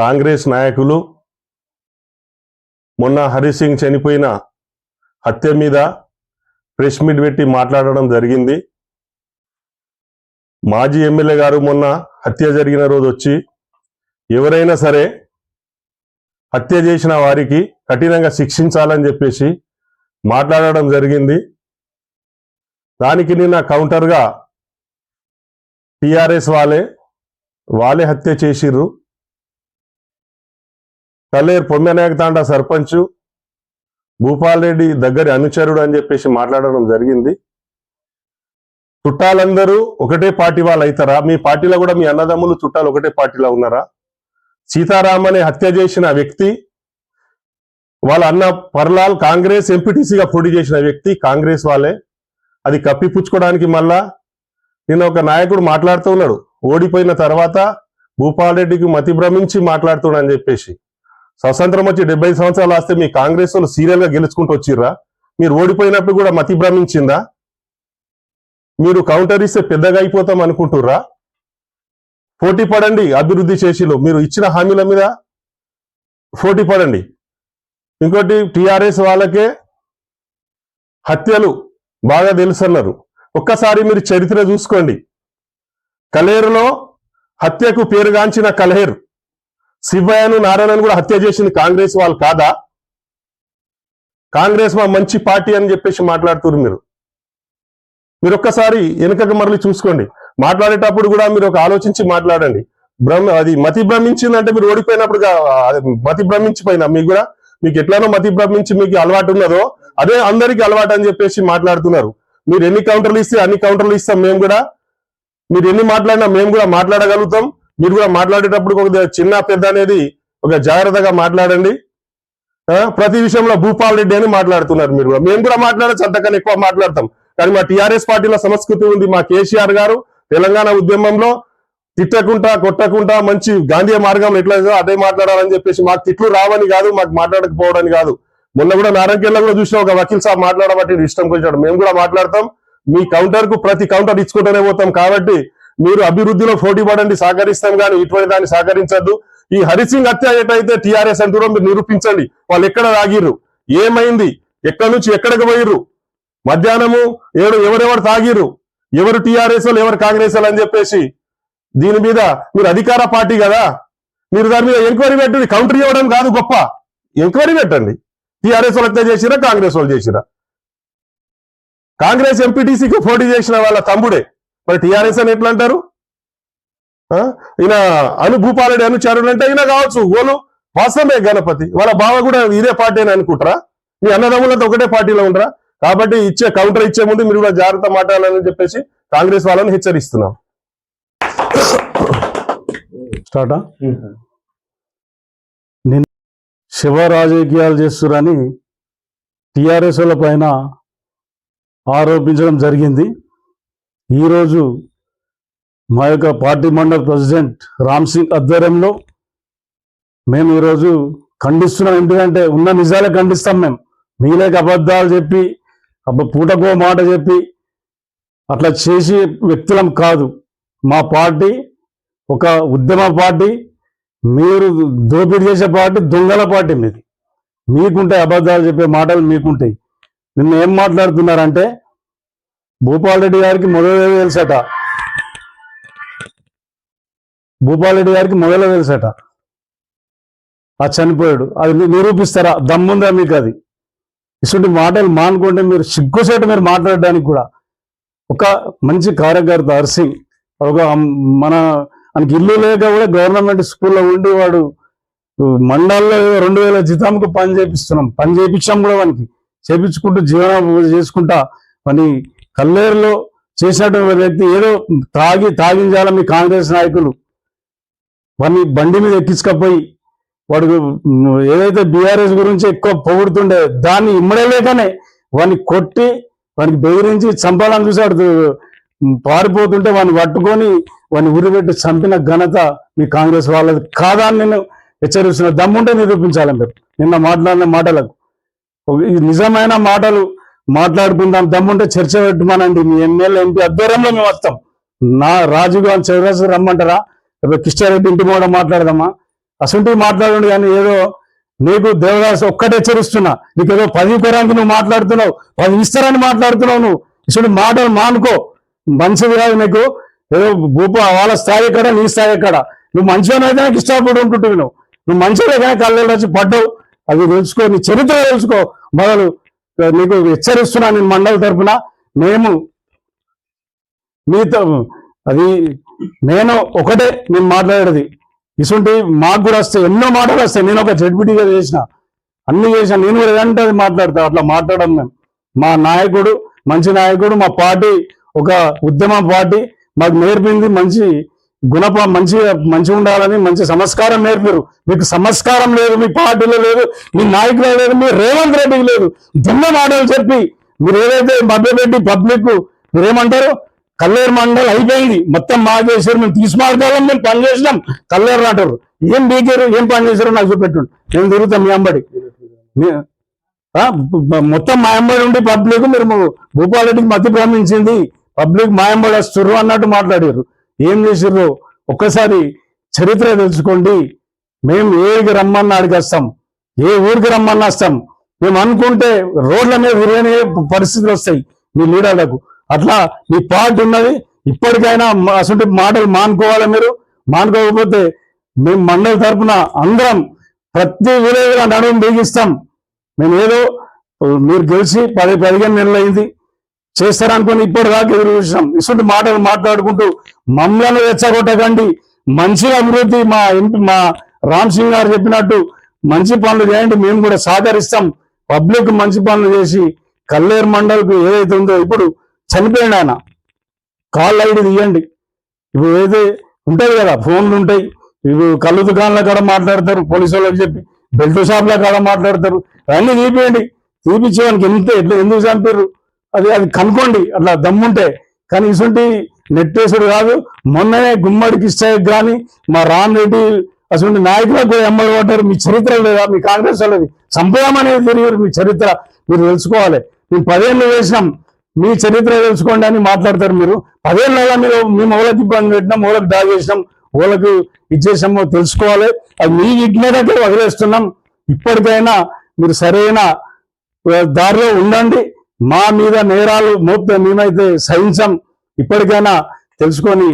కాంగ్రెస్ నాయకులు మొన్న హరిసింగ్ చనిపోయిన హత్య మీద ప్రెస్ మీట్ పెట్టి మాట్లాడడం జరిగింది. మాజీ ఎమ్మెల్యే గారు మొన్న హత్య జరిగిన రోజు వచ్చి ఎవరైనా సరే హత్య చేసిన వారికి కఠినంగా శిక్షించాలని చెప్పేసి మాట్లాడడం జరిగింది. దానికి నిన్న కౌంటర్గా టిఆర్ఎస్ వాళ్ళే వాళ్ళే హత్య చేసిర్రు. కల్లేరు పొమ్మెనాయక తాండా సర్పంచ్ భూపాల్ రెడ్డి దగ్గరి అనుచరుడు అని చెప్పేసి మాట్లాడడం జరిగింది. చుట్టాలందరూ ఒకటే పార్టీ వాళ్ళు అవుతారా మీ పార్టీలో కూడా మీ అన్నదమ్ములు చుట్టాలు ఒకటే పార్టీలో ఉన్నారా? సీతారామని హత్య చేసిన వ్యక్తి వాళ్ళ అన్న పర్లాల్ కాంగ్రెస్ ఎంపీటీసీగా పోటీ చేసిన వ్యక్తి కాంగ్రెస్ వాళ్ళే. అది కప్పిపుచ్చుకోవడానికి మళ్ళా నిన్న ఒక నాయకుడు మాట్లాడుతూ ఉన్నాడు. ఓడిపోయిన తర్వాత భూపాల్ రెడ్డికి మతి భ్రమించి మాట్లాడుతున్నాడు అని చెప్పేసి. స్వతంత్రం వచ్చి డెబ్బై సంవత్సరాలు వస్తే మీ కాంగ్రెస్ వాళ్ళు సీరియల్గా గెలుచుకుంటూ వచ్చిర్రా? మీరు ఓడిపోయినప్పుడు కూడా మతి భ్రమించిందా? మీరు కౌంటర్ ఇస్తే పెద్దగా అయిపోతాం అనుకుంటుర్రా? పోటీ పడండి అభివృద్ధి చేసిలో మీరు ఇచ్చిన హామీల మీద పోటీ పడండి. ఇంకోటి టిఆర్ఎస్ వాళ్ళకే హత్యలు బాగా తెలుసు అన్నారు ఒక్కసారి మీరు చరిత్ర చూసుకోండి. కలేరులో హత్యకు పేరుగాంచిన కలహేర్ శివయ్యను నారాయణను కూడా హత్య చేసింది కాంగ్రెస్ వాళ్ళు కాదా? కాంగ్రెస్ మా మంచి పార్టీ అని చెప్పేసి మాట్లాడుతున్నారు మీరు. మీరు ఒక్కసారి వెనుకకు మరలి చూసుకోండి. మాట్లాడేటప్పుడు కూడా మీరు ఒక ఆలోచించి మాట్లాడండి. భ్రమ అది మతి భ్రమించిందంటే మీరు ఓడిపోయినప్పుడు మతి భ్రమించిపోయినా మీకు కూడా? మీకు ఎట్లానో మతి భ్రమించి మీకు అలవాటు ఉన్నదో అదే అందరికీ అలవాటు అని చెప్పేసి మాట్లాడుతున్నారు. మీరు ఎన్ని కౌంటర్లు ఇస్తే అన్ని కౌంటర్లు ఇస్తాం మేము కూడా. మీరు ఎన్ని మాట్లాడినా మేము కూడా మాట్లాడగలుగుతాం. మీరు కూడా మాట్లాడేటప్పుడు ఒక చిన్న పెద్ద అనేది ఒక జాగ్రత్తగా మాట్లాడండి. ప్రతి విషయంలో భూపాల్ రెడ్డి అని మాట్లాడుతున్నారు మీరు కూడా. మేము కూడా మాట్లాడచ్చు అంతకన్నా ఎక్కువ మాట్లాడతాం. కానీ మా టిఆర్ఎస్ పార్టీలో సంస్కృతి ఉంది. మా కేసీఆర్ గారు తెలంగాణ ఉద్యమంలో తిట్టకుండా కొట్టకుండా మంచి గాంధీ మార్గంలో ఎట్లా అదే మాట్లాడాలని చెప్పేసి మాకు తిట్లు రావని కాదు మాకు మాట్లాడకపోవడం కాదు. మొన్న కూడా నారాయణకెళ్ళ కూడా చూసిన ఒక వకీల్ సాబ్ మాట్లాడబట్టి ఇష్టం కొంచెం మేము కూడా మాట్లాడతాం. మీ కౌంటర్కు ప్రతి కౌంటర్ ఇచ్చుకుంటూనే పోతాం కాబట్టి మీరు అభివృద్ధిలో పోటీ పడండి సహకరిస్తాం కానీ ఇటువంటి దాన్ని సహకరించద్దు. ఈ హరిసింగ్ హత్య ఏటైతే టిఆర్ఎస్ అంటూ మీరు నిరూపించండి వాళ్ళు ఎక్కడ తాగిర్రు? ఏమైంది? ఎక్కడి నుంచి ఎక్కడికి పోయిర్రు? మధ్యాహ్నము ఏడు ఎవరెవరు తాగిర్రు? ఎవరు టిఆర్ఎస్ వాళ్ళు ఎవరు కాంగ్రెస్ వాళ్ళు అని చెప్పేసి దీని మీద మీరు అధికార పార్టీ కదా? మీరు దాని మీద ఎంక్వైరీ పెట్టండి కౌంటర్ ఇవ్వడం కాదు గొప్ప. ఎంక్వైరీ పెట్టండి. టిఆర్ఎస్ వాళ్ళు హత్య చేసిరా కాంగ్రెస్ వాళ్ళు చేసిరా? కాంగ్రెస్ ఎంపీటీసీకి పోటీ చేసిన వాళ్ళ తమ్ముడే. మరి టిఆర్ఎస్ అని ఎట్లా అంటారు? ఈయన అను భూపాలరెడ్డి అనుచారుడు అంటే ఈయన కావచ్చు. గోలు వాస్తవమే గణపతి. వాళ్ళ బావ కూడా ఇదే పార్టీ అని అనుకుంటారా? మీ అన్నదమ్ములంతా ఒకటే పార్టీలో ఉండరా? కాబట్టి ఇచ్చే కౌంటర్ ఇచ్చే ముందు మీరు కూడా జాగ్రత్త మాట్లాడాలని చెప్పేసి కాంగ్రెస్ వాళ్ళని హెచ్చరిస్తున్నాం. స్టార్టా? నిన్న శివ రాజకీయాలు చేస్తురని టిఆర్ఎస్ పైన ఆరోపించడం జరిగింది. ఈరోజు మా యొక్క పార్టీ మండల్ ప్రెసిడెంట్ రామ్ సింగ్ ఆధ్వర్యంలో మేము ఈరోజు ఖండిస్తున్నాం. ఎందుకంటే ఉన్న నిజాలే ఖండిస్తాం మేము. మీలేక అబద్ధాలు చెప్పి అబ్బ పూటకో మాట చెప్పి అట్లా చేసే వ్యక్తులం కాదు. మా పార్టీ ఒక ఉద్యమ పార్టీ మీరు దోపిడీ చేసే పార్టీ దొంగల పార్టీ మీది. మీకుంటాయి అబద్ధాలు చెప్పే మాటలు మీకుంటాయి. నిన్న ఏం మాట్లాడుతున్నారంటే భూపాల్ రెడ్డి గారికి మొదలు తెలుసట. భూపాల్ రెడ్డి గారికి మొదలు తెలుసట. ఆ చనిపోయాడు. అది నిరూపిస్తారా? దమ్ముందా మీకు అది? ఇటువంటి మాటలు మానుకుంటే మీరు సిగ్గుసేట మీరు మాట్లాడడానికి కూడా. ఒక మంచి కార్యకర్త హర్సింగ్ ఒక మన మనకి ఇల్లు లేక కూడా గవర్నమెంట్ స్కూల్లో ఉండి వాడు మండల్లో రెండు వేల జీతంకు పని చేపిస్తున్నాం. పని చేయించాం కూడా వానికి. చేపించుకుంటూ జీవన చేసుకుంటా. అని కల్లేరులో చేసినటువంటి వ్యక్తి ఏదో తాగి తాగించాల మీ కాంగ్రెస్ నాయకులు. వాడిని బండి మీద ఎక్కించకపోయి వాడు ఏదైతే బీఆర్ఎస్ గురించి ఎక్కువ పొగుడుతుండే దాన్ని ఇమ్మడలేకనే వాడిని కొట్టి వానికి బెదిరించి చంపాలని చూసాడు పారిపోతుంటే వాడిని పట్టుకొని వాడిని ఉరిపెట్టి చంపిన ఘనత మీ కాంగ్రెస్ వాళ్ళది కాదా అని నేను హెచ్చరిస్తున్నా. దమ్ముంటే నిరూపించాలి మీరు. నిన్న మాట్లాడిన మాటలకు. నిజమైన మాటలు మాట్లాడుకుందాం. దమ్ముంటే చర్చ పెట్టమనండి. మీ ఎమ్మెల్యే ఎంపీ ఆధ్వర్యంలో మేము వస్తాం. నా రాజీవ్ గాంధీ చౌరస్ రమ్మంటారా? లేకపోతే కిష్టారెడ్డి ఇంటి కూడా మాట్లాడదామా? అసంటి మాట్లాడండి కానీ ఏదో నీకు దేవదాస్ ఒక్కటే హెచ్చరిస్తున్నా. నీకు ఏదో పది కొరానికి నువ్వు మాట్లాడుతున్నావు. పది ఇస్తారని మాట్లాడుతున్నావు నువ్వు. ఇసుడు మాటలు మానుకో. మంచిది కాదు నీకు. ఏదో భూప వాళ్ళ స్థాయి ఎక్కడ నీ స్థాయి ఎక్కడ? నువ్వు మంచిగా అయితే నాకు ఇష్టపడి ఉంటుంటివి నువ్వు. నువ్వు మంచిగా కానీ కళ్ళలో వచ్చి పడ్డావు. అది తెలుసుకో నీ చరిత్ర తెలుసుకో. మొదలు నీకు హెచ్చరిస్తున్నా నేను మండలి తరఫున మేము మీతో అది నేను ఒకటే నేను మాట్లాడేది. ఇసుంటి మాకు కూడా వస్తాయి ఎన్నో మాటలు వస్తాయి. నేను ఒక జడ్బిటీగా చేసిన అన్ని చేసిన నేను కూడా ఏదంటే అది మాట్లాడతా అట్లా మాట్లాడడం మేము. మా నాయకుడు మంచి నాయకుడు మా పార్టీ ఒక ఉద్యమ పార్టీ మాకు నేర్పింది మంచి గుణప మంచి మంచి ఉండాలని మంచి సంస్కారం నేర్పారు. మీకు సంస్కారం లేదు మీ పార్టీలో లేదు మీ నాయకులు లేదు మీ రేవంత్ రెడ్డికి లేదు. దున్న మాటలు చెప్పి మీరు ఏదైతే మభ్యపెట్టి పబ్లిక్ మీరేమంటారు కల్లేరు మండలి అయిపోయింది. మొత్తం మా చేశారు మేము తీసుమార్గాలం మేము పని చేసినాం. కల్లేరు అంటారు ఏం బీకారు ఏం పని చేశారు నాకు చూపెట్టండి. నేను తిరుగుతాం మీ అంబడి. మొత్తం మా అంబడి ఉండి పబ్లిక్ మీరు భూపాలరెడ్డికి మధ్య భ్రమించింది. పబ్లిక్ మా అంబడి వస్తుర్రు అన్నట్టు మాట్లాడారు. ఏం చేసిర్రు? ఒక్కసారి చరిత్ర తెలుసుకోండి. మేము ఏడికి రమ్మన్నా అడిగేస్తాం. ఏ ఊరికి రమ్మన్నా వస్తాం మేము అనుకుంటే రోడ్ల మీద విరగని పరిస్థితులు వస్తాయి మీ లీడర్లకు. అట్లా మీ పార్టీ ఉన్నది. ఇప్పటికైనా మ- అసలు మాటలు మానుకోవాలి మీరు? మానుకోకపోతే మేము మండలి తరపున అందరం ప్రతి విలేజ్ నడుము బిగిస్తాం. మేము ఏదో మీరు గెలిచి పది పదిహేను నెలలు అయింది. చేస్తారనుకుని ఇప్పటిదాకా ఎదురు చూసినాం. ఇటువంటి మాటలు మాట్లాడుకుంటూ మమ్మల్ని రెచ్చగొట్టకండి. మంచి అభివృద్ధి మా ఎంపీ మా రామ్ సింగ్ గారు చెప్పినట్టు మంచి పనులు చేయండి మేము కూడా సహకరిస్తాం. పబ్లిక్ మంచి పనులు చేసి కల్లేరు మండలికి ఏదైతే ఉందో ఇప్పుడు చనిపోయాడు ఆయన. కాల్ ఐడి తీయండి. ఇప్పుడు ఏదైతే ఉంటాయి కదా ఫోన్లు ఉంటాయి. ఇప్పుడు కళ్ళు దుకాణాల కాడ మాట్లాడతారు పోలీసు వాళ్ళకి చెప్పి బెల్ట్ షాప్ల కాడ మాట్లాడతారు. అన్నీ తీపియండి. తీపిచ్చేవానికి ఎంత ఎట్లా ఎందుకు చంపారు అది అది కనుక్కోండి. అట్లా దమ్ముంటే. కానీ ఇసుంటి నెట్టేసుడు కాదు. మొన్ననే గుమ్మడికి ఇష్టాయి కానీ మా రామ్ రెడ్డి అటువంటి నాయకులకు కూడా ఎమ్మడి పడ్డారు. మీ చరిత్ర లేదా? మీ కాంగ్రెస్ వాళ్ళది. సంపదమనేది తెలియదు మీ చరిత్ర. మీరు తెలుసుకోవాలి. మేము పదేళ్ళు వేసినాం. మీ చరిత్ర తెలుసుకోండి అని మాట్లాడతారు మీరు. పదేళ్ళగా మీరు మేము ఓళ్ళకి ఇబ్బంది పెట్టినాం ఓళ్ళకి డా చేసినాం ఓళ్ళకి ఇచ్చేసామో తెలుసుకోవాలి. అది మీ విజ్ఞతకే వదిలేస్తున్నాం. ఇప్పటికైనా మీరు సరైన దారిలో ఉండండి. మా మీద నేరాలు మోపితే మేమైతే సహించం. ఇప్పటికైనా తెలుసుకొని